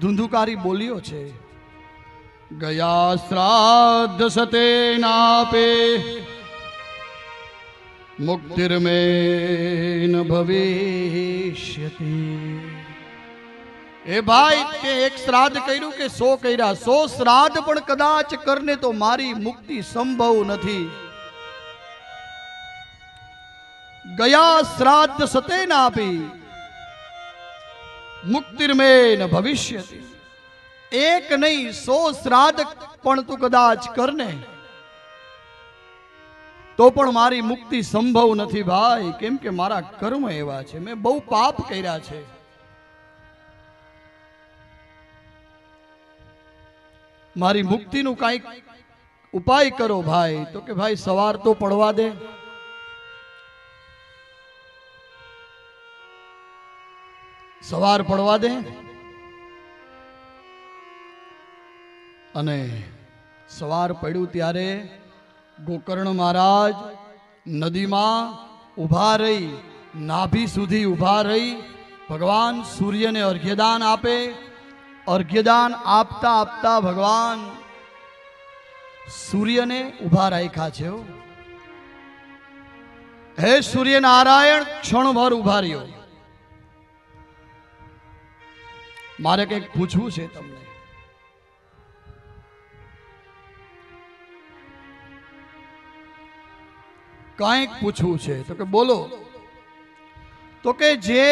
ધુંધુકારી બોલીઓ છે. ગયા શ્રાદ્ધ સતે નાપે મુક્તિર્મેન ભવિષ્યતિ. એ ભાઈ, તે એક શ્રાદ્ધ કર્યું કે સો કર્યા? સો શ્રાદ્ધ પણ કદાચ કરને તો મારી મુક્તિ સંભવ નથી. ગયા શ્રાદ્ધ સતે નાપી મુક્તિર્મેન ભવિષ્યતિ. એક નહીં, સો શ્રાદ્ધ પણ તું કદાચ કરને. તો પણ મારી મુક્તિ સંભવ નથી ભાઈ. કેમ કે મારા કર્મ એવા છે. મેં બહુ પાપ કર્યા છે. મારી મુક્તિનું કાંઈક ઉપાય કરો ભાઈ. તો કે ભાઈ, સવાર તો પડવા દે. સવાર પડવા દે અને સવાર પડ્યું ત્યારે ગોકર્ણ મહારાજ નદીમાં ઊભા રહી, નાભી સુધી ઊભા રહી, ભગવાન સૂર્યને અર્ઘ્યદાન આપે, અર્ઘ્યદાન આપતા આપતા ભગવાન સૂર્યને ઊભા રાખ્યા છે હો. સૂર્યનારાયણ, ક્ષણભર ઊભા રહ્યો મારે કંઈક પૂછવું છે તમને. કાંઈક પૂછવું છે. તો કે બોલો. તો કે જે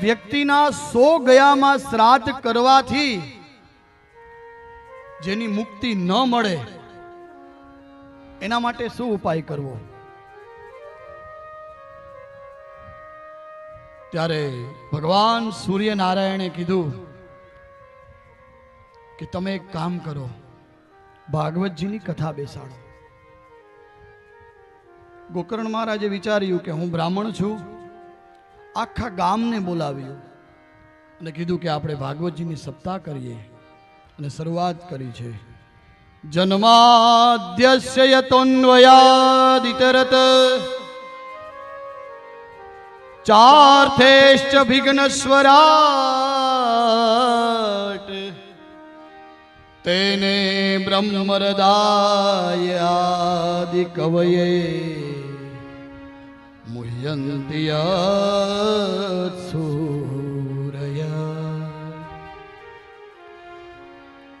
વ્યક્તિના સો ગયામાં શ્રાદ્ધ કરવાથી જેની મુક્તિ ન મળે, એના માટે શું ઉપાય કરવો? ત્યારે ભગવાન સૂર્યનારાયણે કીધું કે તમે એક કામ કરો. ભાગવતજીની કથા બેસાડો. ગોકર્ણ મહારાજે વિચાર્યું કે હું બ્રાહ્મણ છું. આખા ગામને બોલાવ્યું અને કીધું કે આપણે ભાગવતજીની સપ્તાહ કરીએ અને શરૂઆત કરી છે. જન્માદ્યસ્ય યતોન્વયાદિતરત. ચાર્થેશ્ચ વિઘ્નસ્વરાટ તેને બ્રહ્મરદાયાદિ કવયે મુહ્યંતિ સૂરયા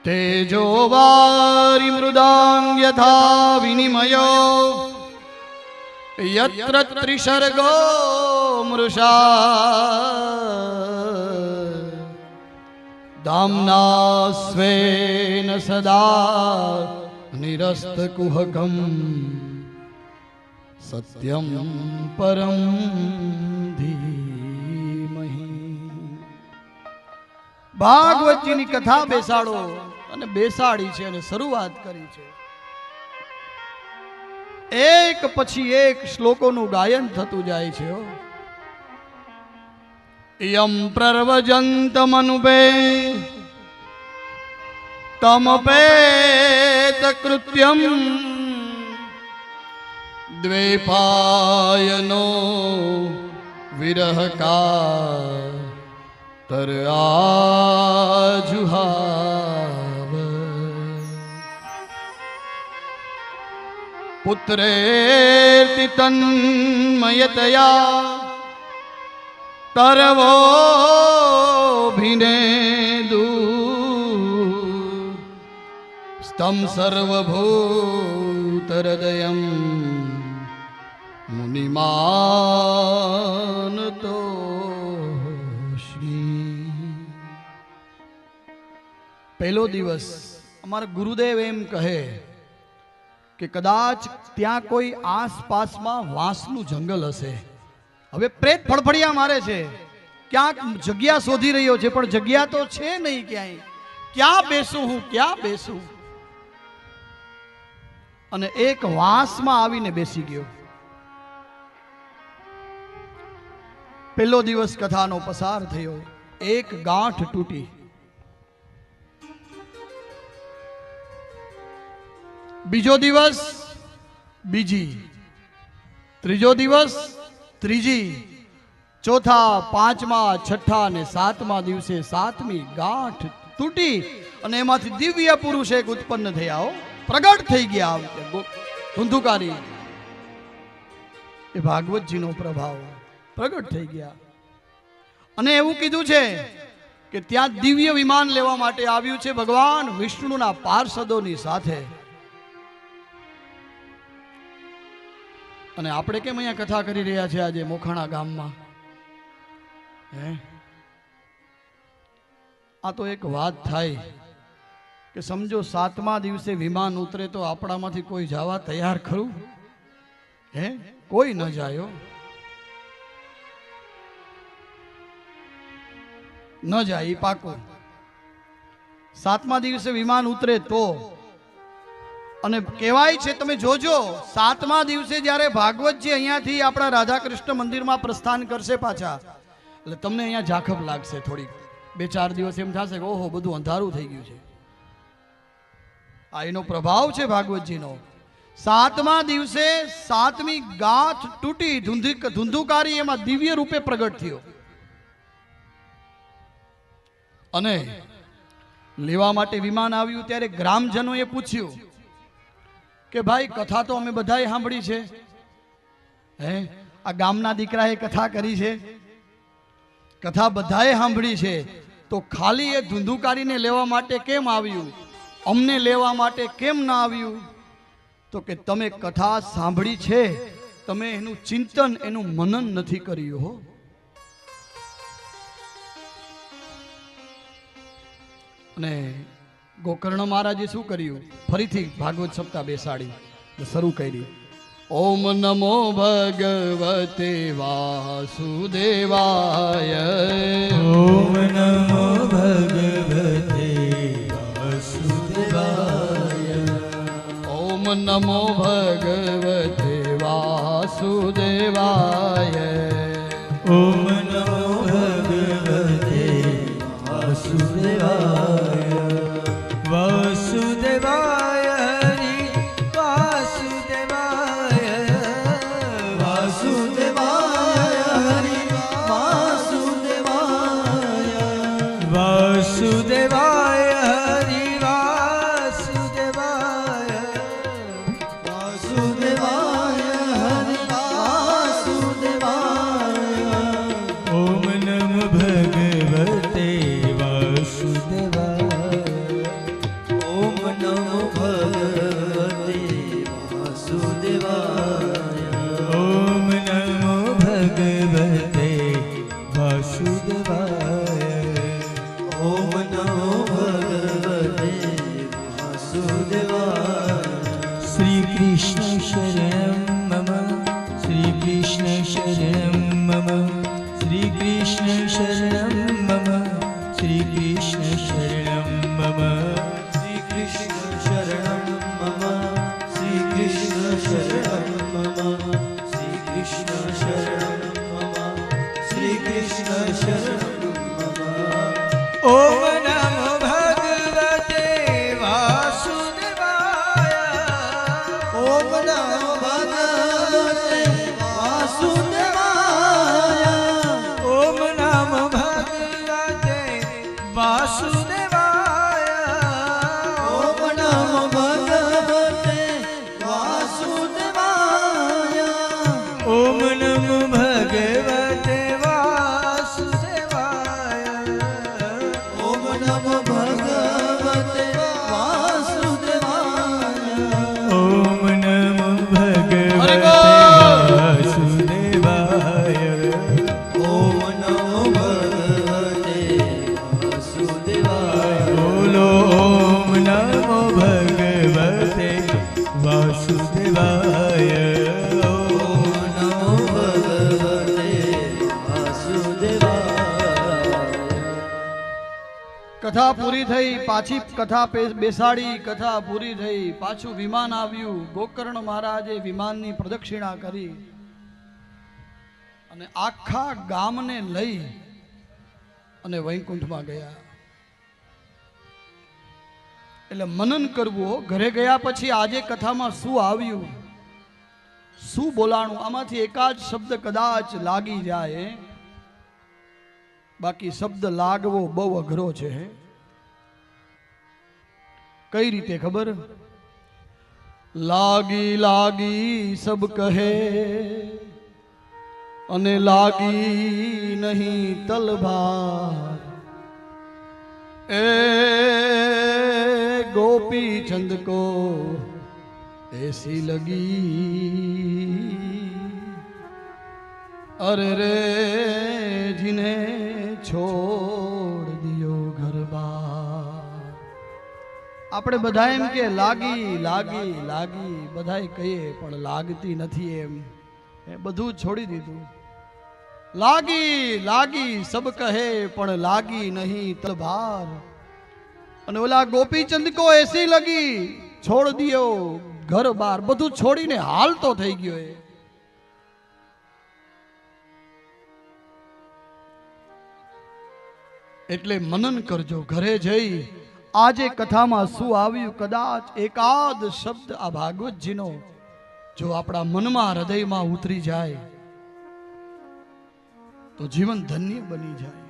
તેજો વારી મૃદાંગ યથા વિનિમયો યત્ર ત્રિસર્ગો મૃષા દામ્ના સ્વેન સદા નિરસ્તકુહકમ સત્યમ પરમ ભાગવતજીની કથા બેસાડો અને બેસાડી છે અને શરૂઆત કરી છે. એક પછી એક શ્લોકોનું ગાયન થતું જાય છે इयं प्रर्वजन्तमनुपे तमपेतकृत्यम् द्वे पायनो विरहकारुहा पुत्रेति तन्मयतया તરવો ભીને સ્તમ સર્વભૂતહૃદયમ મુનિમાન તો પહેલો દિવસ અમારા ગુરુદેવ એમ કહે કે કદાચ ત્યાં કોઈ આસપાસમાં વાંસનું જંગલ હશે. હવે પ્રેત ફળફડિયા મારે છે. ક્યાંક જગ્યા શોધી રહ્યો છે, પણ જગ્યા તો છે નહીં ક્યાંય. ક્યાં બેસું હું, ક્યાં બેસું? અને એક વાસમાં આવીને બેસી ગયો. પહેલો દિવસ કથાનો પસાર થયો. એક ગાંઠ તૂટી. બીજો દિવસ બીજી. ત્રીજો દિવસ ત્રીજી, ચોથા, પાંચમા, છઠ્ઠા અને સાતમા દિવસે સાતમી ગાંઠ તૂટી અને એમાંથી દિવ્ય પુરુષ એક ઉત્પન્ન થયા પ્રગટ થઈ ગયા ધુંધુકારી. એ ભાગવતજીનો પ્રભાવ પ્રગટ થઈ ગયા. અને એવું કીધું છે કે ત્યાં દિવ્ય વિમાન લેવા માટે આવ્યું છે ભગવાન વિષ્ણુના પાર્ષદોની સાથે. અને આપણે કેમ અહીંયા કથા કરી રહ્યા છે આજે મોખાણા ગામમાં? હે? આ તો એક વાત થાય કે સમજો સાતમા દિવસે વિમાન ઉતરે તો આપણામાંથી કોઈ જવા તૈયાર ખરું? હે? કોઈ ન જાય. ન જાય પાકું. સાતમા દિવસે વિમાન ઉતરે તો અને કહેવાય છે, તમે જોજો, સાતમા દિવસે જ્યારે ભાગવતજી અહીંયાથી આપણા રાધા કૃષ્ણ મંદિરમાં પ્રસ્થાન કરશે પાછા. એટલે તમને અહીંયા ઝાખપ લાગશે થોડીક. બે, ચાર દિવસ એમ થશે કે ઓહો, બધું અંધારું થઈ ગયું છે. આ એનો પ્રભાવ છે ભાગવતજીનો. સાતમા દિવસે સાતમી ગાંઠ તૂટી ધુંધી ધુંધુકારી એમાં દિવ્ય રૂપે પ્રગટ થયો. અને લેવા માટે વિમાન આવ્યું ત્યારે ગ્રામજનોએ પૂછ્યું કે ભાઈ, કથા તો અમે બધાએ સાંભળી છે. હે? આ ગામના દીકરાએ કથા કરી છે. કથા બધાએ સાંભળી છે. તો ખાલી એ ધુંધુકારીને લેવા માટે કેમ આવ્યું? અમને લેવા માટે કેમ ના આવ્યું? તો કે તમે કથા સાંભળી છે. તમે એનું ચિંતન, એનું મનન નથી કર્યું, હો. અને ગોકર્ણ મહારાજે શું કર્યું? ફરીથી ભાગવત સપ્તાહ બેસાડી શરૂ કરી. ઓમ નમો ભગવતે વાસુદેવાય. ઓમ નમો ભગવતે વાસુદેવાય. ઓમ નમો ભગવતે વાસુદેવાય. ઓમ श्रीकृष्ण शरणं मम ॐ કથા પૂરી થઈ, પાછી કથા બેસાડી, કથા પૂરી થઈ, પાછું વિમાન આવ્યું. ગોકર્ણ મહારાજે વિમાનની પ્રદક્ષિણા કરી અને આખા ગામને લઈ અને વૈકુંઠમાં ગયા. એટલે મનન કરવું ઘરે ગયા પછી આજે કથામાં શું આવ્યું? શું બોલાણું? આમાંથી એકાદ શબ્દ કદાચ લાગી જાય. બાકી શબ્દ લાગવો બહુ અઘરો છે કઈ રીતે ખબર લાગી લાગી સબ કહે અને લાગી નહીં તલભાર એ ગોપી ચંદ કો ऐसी लगी अरे रे जिन्हें છોડ દિયો ઘરબા આપણે બધા એમ કે લાગી લાગી લાગી બધાય કહીએ પણ લાગતી નથી એમ. એ બધું છોડી દીધું. લાગી લાગી સબ કહે પણ લાગી નહીં તલભાર અને ઓલા ગોપીચંદ કો એસી લગી છોડ દિયો ઘર બાર બધું છોડીને હાલતો થઈ ગયો એ. એટલે મનન કરજો, ઘરે જઈ આજે કથામાં શું આવ્યું કદાચ એકાદ શબ્દ આ ભાગવતજીનો, જો આપણા મનમાં હૃદયમાં ઉતરી જાય, તો જીવન ધન્ય બની જાય.